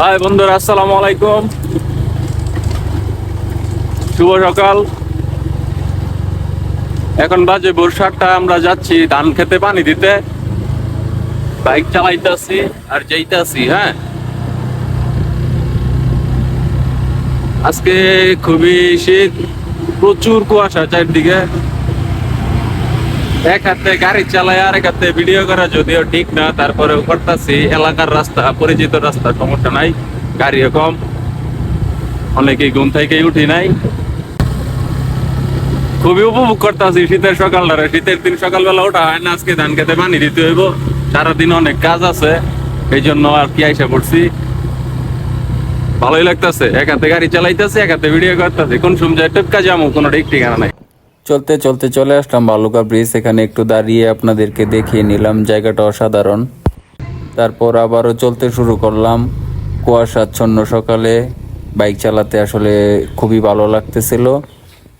High বন্ধুরা, আসসালামু আলাইকুম। শুভ সকাল। এখন বাজে ভোর সাতটা, আমরা যাচ্ছি ধান খেতে পানি দিতে। বাইক চালাইতেছি আর যাইতাছি হ্যাঁ। আজকে খুবই শীত, প্রচুর কুয়াশা চারদিকে। এক হাতে গাড়ি চালায়, আর এক হাতে ভিডিও করা, যদিও ঠিক না, তারপরে করতেছি, এলাকার রাস্তা, পরিচিত রাস্তা, সমস্যা নাই, গাড়িও কম। অনেকেই ঘুম থেকে উঠি নাই। খুবই উপভোগ করতেছি, শীতের সকালটারে শীতের দিন সকালবেলা ওঠা হয় না, আজকে ধান খেতে পানি দিতে হইব। সারাদিন অনেক কাজ আছে এই জন্য আর কি আইসা পড়ছি। ভালোই লাগতেছে এক হাতে গাড়ি চালাইতেছে এক হাতে ভিডিও করতেছে। কোন সময় টেপকা যাব কোনো ঠিক ঠিকানা নাই। চলতে চলতে চলে আসলাম বালুকা ব্রিজ। এখানে একটু দাঁড়িয়ে আপনাদেরকে দেখিয়ে নিলাম। জায়গাটা অসাধারণ। তারপর আবারও চলতে শুরু করলাম কুয়াশাচ্ছন্ন সকালে। বাইক চালাতে আসলে খুবই ভালো লাগতেছিল।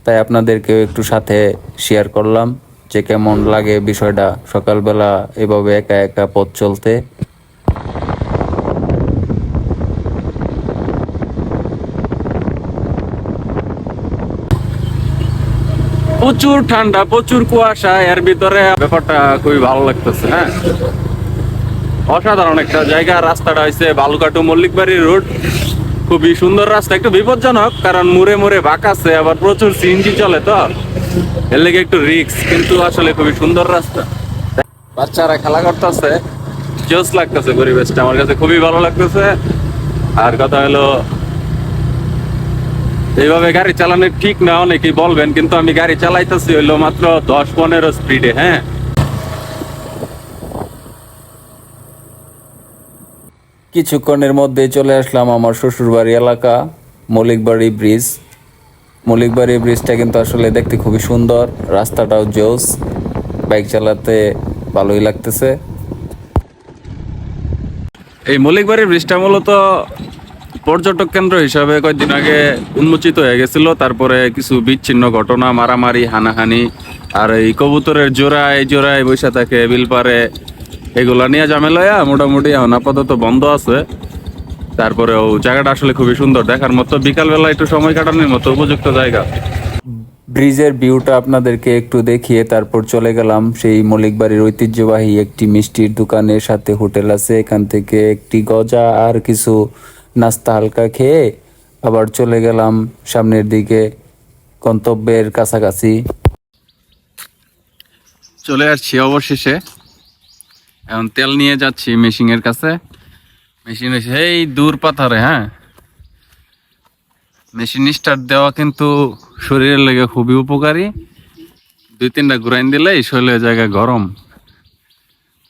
তাই আপনাদেরকেও একটু সাথে শেয়ার করলাম যে কেমন লাগে বিষয়টা সকালবেলা এভাবে একা একা পথ চলতে। প্রচুর ঠান্ডা, প্রচুর কুয়াশা, এর ভিতরে ব্যাপারটা খুবই ভালো লাগতেছে হ্যাঁ? অসাধারণ একটা জায়গা, রাস্তাটা হয়েছে বালুকাটু মল্লিকবাড়ি রোড। খুবই সুন্দর রাস্তা, একটু বিপজ্জনক, কারণ মুড়ে মুড়ে বাঁক আছে, আবার প্রচুর সিএনজি চলে তো। এর লেগে একটু রিক্স কিন্তু আসলে খুবই সুন্দর রাস্তা। বাচ্চারা খেলা করতেছে, জোস লাগতেছে পরিবেশটা, আমার কাছে খুবই ভালো লাগতেছে। আর কথা হলো এইভাবে গাড়ি চালানো ঠিক না অনেকেই বলবেন কিন্তু আমি গাড়ি চালাইতেছি হইল মাত্র দশ পনেরো স্পিডে হ্যাঁ? কিছুক্ষণের মধ্যে চলে আসলাম আমার শ্বশুরবাড়ি এলাকা মলিকবাড়ি ব্রিজ। মলিকবাড়ি ব্রিজটা কিন্তু আসলে দেখতে খুবই সুন্দর রাস্তাটাও জোস বাইক চালাতে ভালোই লাগতেছে। এই মল্লিকবাড়ির ব্রিজটা মূলত পর্যটক কেন্দ্র হিসাবে কয়েকদিন আগে উন্মোচিত হয়ে গেছিল। তারপরে কিছু বিচ্ছিন্ন ঘটনা, মারামারি, হানাহানি, আর এই কবুতরের জোড়ায় জোড়ায় বৈশা থাকে বিলপারে এগুলা নিয়ে ঝামেলায় মোটামুটি এখন আপাতত বন্ধ আছে। তারপরেও জায়গাটা আসলে খুবই সুন্দর দেখার মতো। বিকালবেলা একটু সময় কাটানোর মতো উপযুক্ত জায়গা। ব্রিজের ভিউটা আপনাদেরকে একটু দেখিয়ে তারপর চলে গেলাম। সেই মলিকবাড়ির ঐতিহ্যবাহী একটি মিষ্টির দোকানের সাথে হোটেল আছে। এখান থেকে একটি গজা আর কিছু নাস্তা হালকা খেয়ে আবার চলে গেলাম সামনের দিকে গন্তব্যের কাছাকাছি। চলে আসছি অবশেষে। এখন তেল নিয়ে যাচ্ছি মেশিনের কাছে। মেশিন এসে, এই দূর পাথারে হ্যাঁ? মেশিন স্টার্ট দেওয়া কিন্তু শরীরের লেগে খুবই উপকারী। দুই তিনটা ঘুরাইন দিলেই শরীরের জায়গা গরম।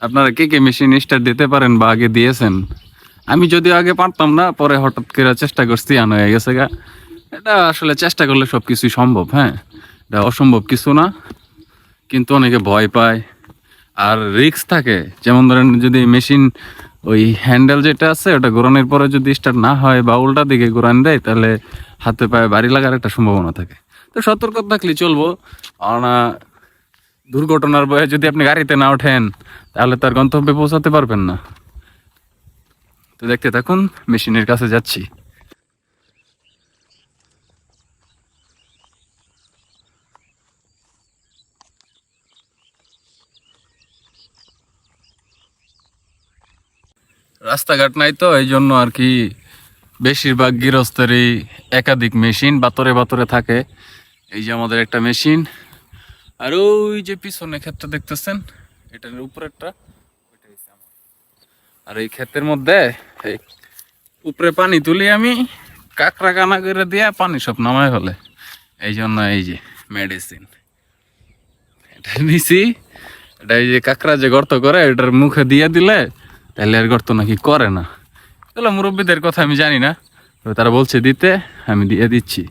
আপনারা কে কে মেশিন স্টার্ট দিতে পারেন বা আগে দিয়েছেন? আমি যদিও আগে পারতাম না, পরে হঠাৎ করে চেষ্টা করছি, আন হয়ে গেছে গা। এটা আসলে চেষ্টা করলে সব কিছুই সম্ভব হ্যাঁ? এটা অসম্ভব কিছু না, কিন্তু অনেকে ভয় পায়। আর রিস্ক থাকে, যেমন ধরেন যদি মেশিন ওই হ্যান্ডেল যেটা আছে, ওটা ঘোরানোর পরে যদি স্টার্ট না হয় বা উল্টা দিকে ঘোরান দেয়, তাহলে হাতে পায়ে বাড়ি লাগার একটা সম্ভাবনা থাকে। তো সতর্ক থাকলে চলবো না দুর্ঘটনার বয়ে যদি আপনি গাড়িতে না ওঠেন, তাহলে তার গন্তব্যে পৌঁছাতে পারবেন না। তো দেখতে থাকুন, মেশিনের কাছে যাচ্ছি। রাস্তাঘাট নাই তো, এই জন্য আর কি বেশিরভাগ গৃহস্থেরই একাধিক মেশিন বাতরে বাতরে থাকে। এই যে আমাদের একটা মেশিন। আর ওই যে পিছনে ক্ষেতটা দেখতেছেন, এটার উপরেরটা। আর এই ক্ষেতের মধ্যে এই উপরে পানি তুলি আমি, কাকড়া কানা করে দিয়া পানি সব নামায় ফেলে। এই জন্য এই যে মেডিসিন এটা নিছি, এটা এই যে কাকড়া যে গর্ত করে, এটার মুখে দিয়ে দিলে তাহলে আর গর্ত নাকি করে না। এগুলো মুরব্বীদের কথা আমি জানি না তারা বলছে দিতে, আমি দিয়ে দিচ্ছি।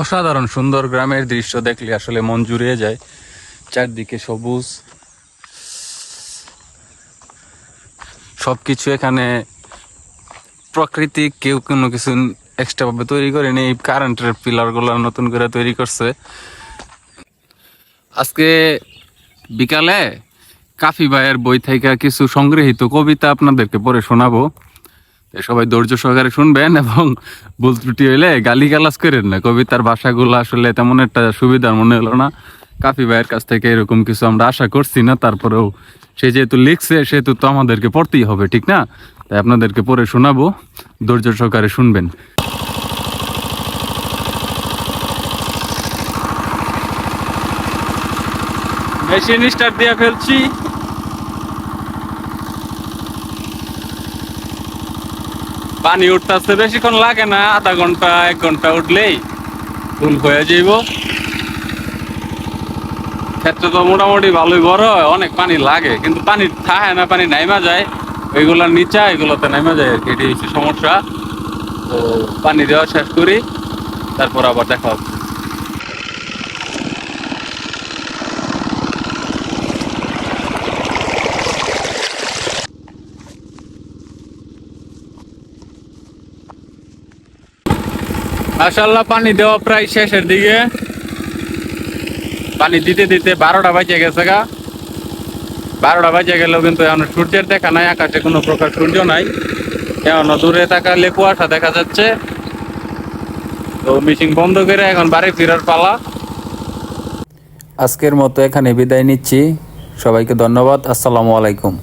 অসাধারণ সুন্দর গ্রামের দৃশ্য দেখলে আসলে মন জুড়িয়ে যায়। চারদিকে সবুজ। সবকিছু এখানে প্রাকৃতিক, কেউ কোনো কিছু এক্সট্রা ভাবে তৈরি করেনি এই কারেন্টের পিলারগুলো নতুন করে তৈরি করছে। আজকে বিকালে কাফি ভাইয়ের বই থেকে কিছু সংগৃহীত কবিতা আপনাদেরকে পড়ে শোনাবো। সবাই ধৈর্য সহকারে শুনবেন এবং ভুল ত্রুটি হইলে গালি গালাজ করেন না। কবিতার ভাষাগুলো আসলে তেমন একটা সুবিধার মনে হলো না। কাফি ভাইয়ের কাছ থেকে এরকম কিছু আমরা আশা করছি না, তারপরেও সে যেহেতু লিখছে, সেহেতু তো আমাদেরকে পড়তেই হবে, ঠিক না? তাই আপনাদেরকে পড়ে শোনাবো, ধৈর্য সহকারে শুনবেন। মেশিন স্টার্ট দিয়ে ফেলছি। পানি উঠতেছে বেশিক্ষণ লাগে না আধা ঘণ্টা এক ঘণ্টা উঠলেই ফুল হয়ে যাইব। ক্ষেত্রে তো মোটামুটি ভালোই বড় হয়, অনেক পানি লাগে কিন্তু পানি থাকে না পানি নাইমা যায়। ওইগুলোর নিচা এগুলোতে নাইমা যায় আর কি এটি সমস্যা। তো পানি দেওয়া শেষ করি তারপর আবার দেখা হচ্ছে মাশাল্লাহ পানি দেওয়া প্রায় শেষের দিকে। পানি দিতে দিতে বারোটা বাজে গেছে গা। বারোটা বাজে গেলেও কিন্তু এখন সূর্যের দেখা নাই, আকাশে কোনো প্রকার সূর্য নাই। এখন দূরে তাকালে কুয়াশা দেখা যাচ্ছে। তো মিটিং বন্ধ করে এখন বাড়ি ফেরার পালা। আজকের মতো এখানে বিদায় নিচ্ছি। সবাইকে ধন্যবাদ। আসসালামু আলাইকুম।